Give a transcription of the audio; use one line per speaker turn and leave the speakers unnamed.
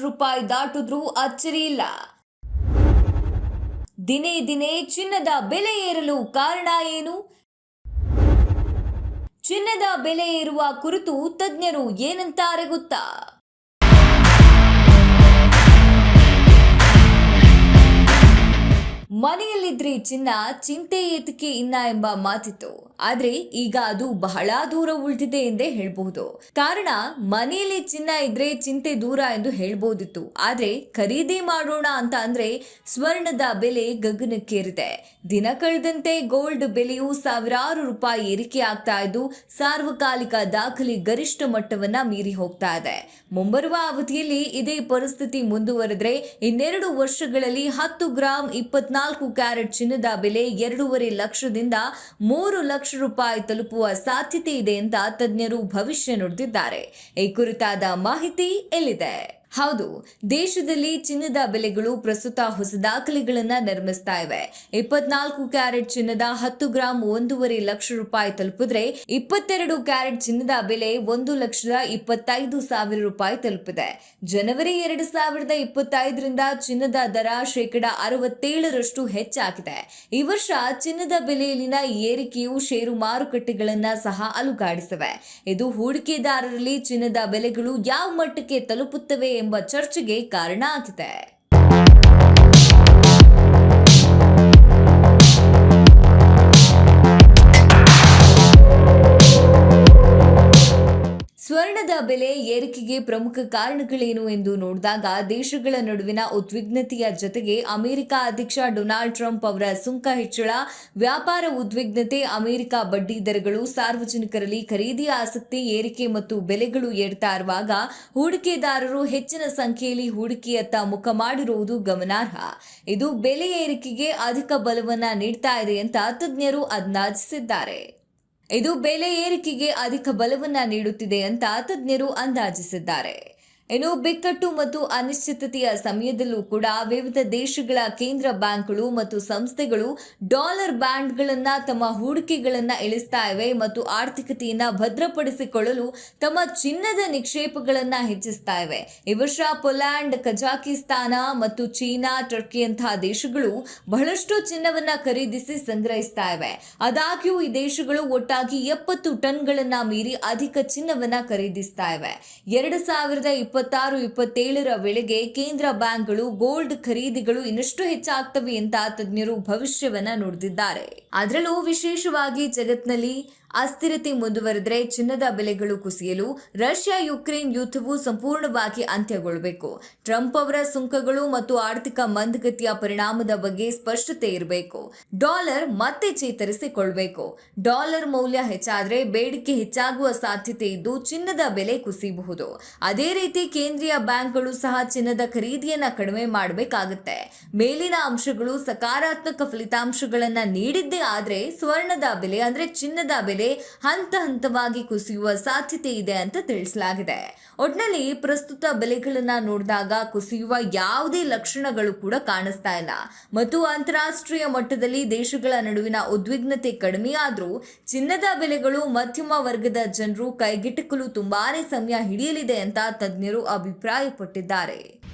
ರೂಪಾಯಿ ದಾಟಿದ್ರೂ ಅಚ್ಚರಿ ಇಲ್ಲ. ದಿನೇ ದಿನೇ ಚಿನ್ನದ ಬೆಲೆ ಏರಲು ಕಾರಣ ಏನು? ಚಿನ್ನದ ಬೆಲೆ ಏರುವ ಕುರಿತು ತಜ್ಞರು ಏನಂತಾರೆ ಗೊತ್ತಾ? ಮನೆಯಲ್ಲಿದ್ರೆ ಚಿನ್ನ ಚಿಂತೆ ಏತಕ್ಕೆ ಇನ್ನ ಎಂಬ ಮಾತಿತ್ತು. ಆದ್ರೆ ಈಗ ಅದು ಬಹಳ ದೂರ ಉಳಿದಿದೆ ಎಂದೇ ಹೇಳಬಹುದು. ಕಾರಣ, ಮನೆಯಲ್ಲಿ ಚಿನ್ನ ಇದ್ರೆ ಚಿಂತೆ ದೂರ ಎಂದು ಹೇಳ್ಬೋದಿತ್ತು. ಆದ್ರೆ ಖರೀದಿ ಮಾಡೋಣ ಅಂತ ಅಂದ್ರೆ ಸ್ವರ್ಣದ ಬೆಲೆ ಗಗನಕ್ಕೇರಿದೆ. ದಿನ ಕಳೆದಂತೆ ಗೋಲ್ಡ್ ಬೆಲೆಯು ಸಾವಿರಾರು ರೂಪಾಯಿ ಏರಿಕೆ ಆಗ್ತಾ ಇದ್ದು, ಸಾರ್ವಕಾಲಿಕ ದಾಖಲೆ ಗರಿಷ್ಠ ಮಟ್ಟವನ್ನ ಮೀರಿ ಹೋಗ್ತಾ ಇದೆ. ಮುಂಬರುವ ಅವಧಿಯಲ್ಲಿ ಇದೇ ಪರಿಸ್ಥಿತಿ ಮುಂದುವರೆದ್ರೆ ಇನ್ನೆರಡು ವರ್ಷಗಳಲ್ಲಿ ಹತ್ತು ಗ್ರಾಂ ಇಪ್ಪತ್ನಾಲ್ಕು ಕ್ಯಾರೆಟ್ ಚಿನ್ನದ ಬೆಲೆ ಎರಡೂವರೆ ಲಕ್ಷದಿಂದ ಮೂರು ಲಕ್ಷ ರೂಪಾಯಿ ತಲುಪುವ ಸಾಧ್ಯತೆ ಇದೆ ಅಂತ ತಜ್ಞರು ಭವಿಷ್ಯ ನುಡಿದಿದ್ದಾರೆ. ಈ ಕುರಿತಾದ ಮಾಹಿತಿ ಎಲ್ಲಿದೆ? ಹೌದು, ದೇಶದಲ್ಲಿ ಚಿನ್ನದ ಬೆಲೆಗಳು ಪ್ರಸ್ತುತ ಹೊಸ ದಾಖಲೆಗಳನ್ನ ನಿರ್ಮಿಸ್ತಾ ಇವೆ. ಇಪ್ಪತ್ನಾಲ್ಕು ಕ್ಯಾರೆಟ್ ಚಿನ್ನದ ಹತ್ತು ಗ್ರಾಂ ಒಂದೂವರೆ ಲಕ್ಷ ರೂಪಾಯಿ ತಲುಪಿದ್ರೆ ಇಪ್ಪತ್ತೆರಡು ಕ್ಯಾರೆಟ್ ಚಿನ್ನದ ಬೆಲೆ ಒಂದು ಲಕ್ಷದ ಇಪ್ಪತ್ತೈದು ಸಾವಿರ ರೂಪಾಯಿ ತಲುಪಿದೆ. ಜನವರಿ ಎರಡು ಸಾವಿರದ ಇಪ್ಪತ್ತೈದರಿಂದ ಚಿನ್ನದ ದರ ಶೇಕಡ ಅರವತ್ತೇಳರಷ್ಟು ಹೆಚ್ಚಾಗಿದೆ. ಈ ವರ್ಷ ಚಿನ್ನದ ಬೆಲೆಯಲ್ಲಿನ ಏರಿಕೆಯು ಷೇರು ಮಾರುಕಟ್ಟೆಗಳನ್ನ ಸಹ ಅಲುಗಾಡಿಸಿವೆ. ಇದು ಹೂಡಿಕೆದಾರರಲ್ಲಿ ಚಿನ್ನದ ಬೆಲೆಗಳು ಯಾವ ಮಟ್ಟಕ್ಕೆ ತಲುಪುತ್ತವೆ ಎಂಬ ಚರ್ಚೆಗೆ ಕಾರಣ ಆಗಿದೆ ಸ್ವರ್ಣದ ಬೆಲೆ ಏರಿಕೆಗೆ ಪ್ರಮುಖ ಕಾರಣಗಳೇನು ಎಂದು ನೋಡಿದಾಗ ದೇಶಗಳ ನಡುವಿನ ಉದ್ವಿಗ್ನತೆಯ ಜೊತೆಗೆ ಅಮೆರಿಕ ಅಧ್ಯಕ್ಷ ಡೊನಾಲ್ಡ್ ಟ್ರಂಪ್ ಅವರ ಸುಂಕ ಹೆಚ್ಚಳ, ವ್ಯಾಪಾರ ಉದ್ವಿಗ್ನತೆ, ಅಮೆರಿಕ ಬಡ್ಡಿ ದರಗಳು ಸಾರ್ವಜನಿಕರಲ್ಲಿ ಖರೀದಿ ಆಸಕ್ತಿ ಏರಿಕೆ ಮತ್ತು ಬೆಲೆಗಳು ಏರ್ತಾ ಇರುವಾಗ ಹೂಡಿಕೆದಾರರು ಹೆಚ್ಚಿನ ಸಂಖ್ಯೆಯಲ್ಲಿ ಹೂಡಿಕೆಯತ್ತ ಮುಖ ಮಾಡಿರುವುದು ಗಮನಾರ್ಹ. ಇದು ಬೆಲೆ ಏರಿಕೆಗೆ ಅಧಿಕ ಬಲವನ್ನ ನೀಡ್ತಾ ಇದೆ ಅಂತ ತಜ್ಞರು ಅಂದಾಜಿಸಿದ್ದಾರೆ. ಇದು ಬೆಲೆ ಏರಿಕೆಗೆ ಅಧಿಕ ಬಲವನ್ನ ನೀಡುತ್ತಿದೆ ಅಂತ ತಜ್ಞರು ಅಂದಾಜಿಸಿದ್ದಾರೆ. ಇನ್ನು ಬಿಕ್ಕಟ್ಟು ಮತ್ತು ಅನಿಶ್ಚಿತತೆಯ ಸಮಯದಲ್ಲೂ ಕೂಡ ವಿವಿಧ ದೇಶಗಳ ಕೇಂದ್ರ ಬ್ಯಾಂಕ್ಗಳು ಮತ್ತು ಸಂಸ್ಥೆಗಳು ಡಾಲರ್ ಬ್ಯಾಂಡ್ಗಳನ್ನು ತಮ್ಮ ಹೂಡಿಕೆಗಳನ್ನು ಇಳಿಸ್ತಾ ಇವೆ ಮತ್ತು ಆರ್ಥಿಕತೆಯನ್ನು ಭದ್ರಪಡಿಸಿಕೊಳ್ಳಲು ತಮ್ಮ ಚಿನ್ನದ ನಿಕ್ಷೇಪಗಳನ್ನು ಹೆಚ್ಚಿಸ್ತಾ ಇವೆ. ಈ ವರ್ಷ ಪೊಲ್ಯಾಂಡ್, ಕಜಾಕಿಸ್ತಾನ ಮತ್ತು ಚೀನಾ ಟರ್ಕಿಯಂತಹ ದೇಶಗಳು ಬಹಳಷ್ಟು ಚಿನ್ನವನ್ನು ಖರೀದಿಸಿ ಸಂಗ್ರಹಿಸ್ತಾ ಇವೆ. ಆದಾಗ್ಯೂ ಈ ದೇಶಗಳು ಒಟ್ಟಾಗಿ ಎಪ್ಪತ್ತು ಟನ್ಗಳನ್ನು ಮೀರಿ ಅಧಿಕ ಚಿನ್ನವನ್ನು ಖರೀದಿಸ್ತಾ ಇವೆ. ಎರಡು ಸಾವಿರದ ಇಪ್ಪತ್ತಾರು, ಇಪ್ಪತ್ತೇಳರ ವೇಳೆಗೆ ಕೇಂದ್ರ ಬ್ಯಾಂಕ್ಗಳು ಗೋಲ್ಡ್ ಖರೀದಿಗಳು ಇನ್ನಷ್ಟು ಹೆಚ್ಚಾಗ್ತವೆ ಅಂತ ತಜ್ಞರು ಭವಿಷ್ಯವನ್ನ ನುಡಿದಿದ್ದಾರೆ. ಅದರಲ್ಲೂ ವಿಶೇಷವಾಗಿ ಜಗತ್ನಲ್ಲಿ ಅಸ್ಥಿರತೆ ಮುಂದುವರೆದರೆ ಚಿನ್ನದ ಬೆಲೆಗಳು ಕುಸಿಯಲು ರಷ್ಯಾ ಯುಕ್ರೇನ್ ಯುದ್ಧವು ಸಂಪೂರ್ಣವಾಗಿ ಅಂತ್ಯಗೊಳ್ಳಬೇಕು ಟ್ರಂಪ್ ಅವರ ಸುಂಕಗಳು ಮತ್ತು ಆರ್ಥಿಕ ಮಂದಗತಿಯ ಪರಿಣಾಮದ ಬಗ್ಗೆ ಸ್ಪಷ್ಟತೆ ಇರಬೇಕು. ಡಾಲರ್ ಮತ್ತೆ ಚೇತರಿಸಿಕೊಳ್ಬೇಕು. ಡಾಲರ್ ಮೌಲ್ಯ ಹೆಚ್ಚಾದರೆ ಬೇಡಿಕೆ ಹೆಚ್ಚಾಗುವ ಸಾಧ್ಯತೆ ಇದ್ದು ಚಿನ್ನದ ಬೆಲೆ ಕುಸಿಯಬಹುದು ಅದೇ ರೀತಿ ಕೇಂದ್ರೀಯ ಬ್ಯಾಂಕ್ಗಳು ಸಹ ಚಿನ್ನದ ಖರೀದಿಯನ್ನ ಕಡಿಮೆ ಮಾಡಬೇಕಾಗುತ್ತೆ. ಮೇಲಿನ ಅಂಶಗಳು ಸಕಾರಾತ್ಮಕ ಫಲಿತಾಂಶಗಳನ್ನ ನೀಡಿದ್ದೇ ಆದರೆ ಸ್ವರ್ಣದ ಬೆಲೆ ಅಂದ್ರೆ ಚಿನ್ನದ ಬೆಲೆ ಹಂತ ಹಂತವಾಗಿ ಕುಸಿಯುವ ಸಾಧ್ಯತೆ ಇದೆ ಅಂತ ತಿಳಿಸಲಾಗಿದೆ. ಒಟ್ನಲ್ಲಿ ಪ್ರಸ್ತುತ ಬೆಲೆಗಳನ್ನ ನೋಡಿದಾಗ ಕುಸಿಯುವ ಯಾವುದೇ ಲಕ್ಷಣಗಳು ಕೂಡ ಕಾಣಿಸ್ತಾ ಇಲ್ಲ. ಮತ್ತು ಅಂತಾರಾಷ್ಟ್ರೀಯ ಮಟ್ಟದಲ್ಲಿ ದೇಶಗಳ ನಡುವಿನ ಉದ್ವಿಗ್ನತೆ ಕಡಿಮೆಯಾದ್ರೂ ಚಿನ್ನದ ಬೆಲೆಗಳು ಮಧ್ಯಮ ವರ್ಗದ ಜನರು ಕೈಗೆಟಕಲು ತುಂಬಾನೇ ಸಮಯ ಹಿಡಿಯಲಿದೆ ಅಂತ ತಜ್ಞರು ಅಭಿಪ್ರಾಯಪಟ್ಟಿದ್ದಾರೆ.